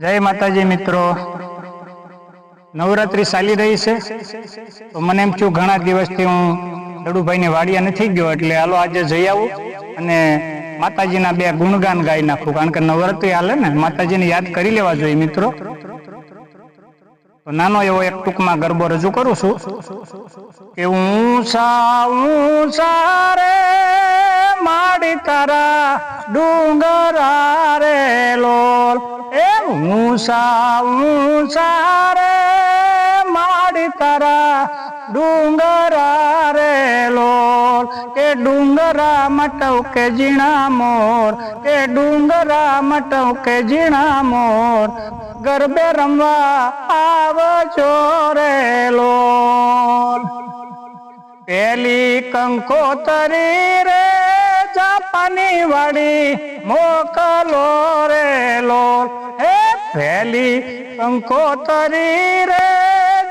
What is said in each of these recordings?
જય માતાજી મિત્રો. નવરાત્રી ચાલી રહી છે. તો મને એમ થયું ઘણા દિવસથી હું દડુભાઈની વાડિયા નથી ગયો એટલે હાલો આજે જઈ આવું અને માતાજીના બે ગુણગાન ગાઈ નાખું. કારણ કે નવરાત્રી હાલે ને, માતાજીને યાદ કરી લેવા જોઈએ મિત્રો. તો નાનો એવો એક ટૂંકમાં ગરબો રજૂ કરું છું કે ઊંચા ઊંચા રે માડી તારા ડુંગરા રે. ઊંચા ઊંચા રે માડી તારા ડુંગરા રે લોલ, કે ડુંગરા મટવ કે ઝીણા મોર, કે ડુંગરા મટવ કે ઝીણા મોર, ગરબે રમવા આવજો રે લોલ. પેલી કંકોતરી રે જાપાની વાડી મોકલો રે લોલ. હે પેલી કંકોતરી રે,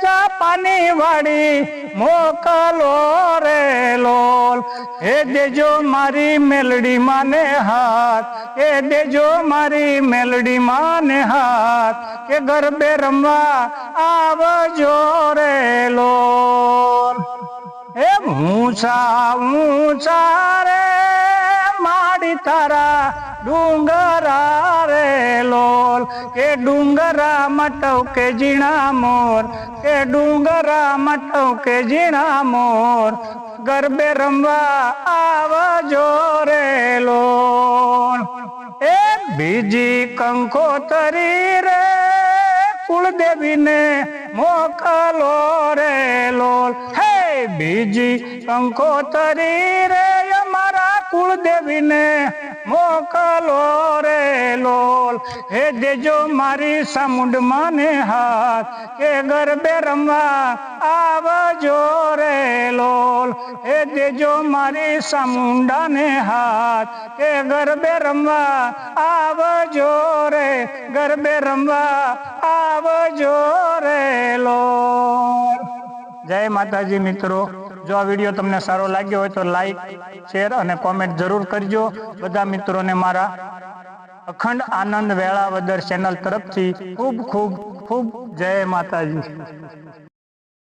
જાપાની વાડી મોકલો રે લોલ. એ દેજો મારી મેલડી માને હાથ, એ દેજો મારી મેલડી માને હાથ, કે ગરબે રમવા આવજો રે લોલ. એ ઊંચા ઊંચા રે તારા ડુંગરા રે લોલ, કે ડુંગરા મટવ, કે ઝીણા મોર, કે ડુંગરા મટવ, કે ઝીણા મોર, ગરબે રમવા આવજો રે લોલ. એ બીજી કંકોતરી રે, કુળદેવીને મોકલો રે લોલ. હે બીજી કંકોતરી રે અમારા કુળદેવીને મોકલો રે લોલ. હે દેજો મારી સામુંડ માને હાથ, કે ગરબે રમવા આવજો રે લોલ. હે દેજો મારી સામુંડાને હાથ, કે ગરબે રમવા આવજો રે, ગરબે રમવા આવજો રે લોલ. જય માતાજી મિત્રો. જો આ વીડિયો તમને સારો લાગ્યો હોય તો લાઈક શેર અને કોમેન્ટ જરૂર કરજો. બધા મિત્રોને મારા અખંડ આનંદ વેળાવદર ચેનલ તરફથી ખૂબ ખૂબ ખૂબ જય માતાજી.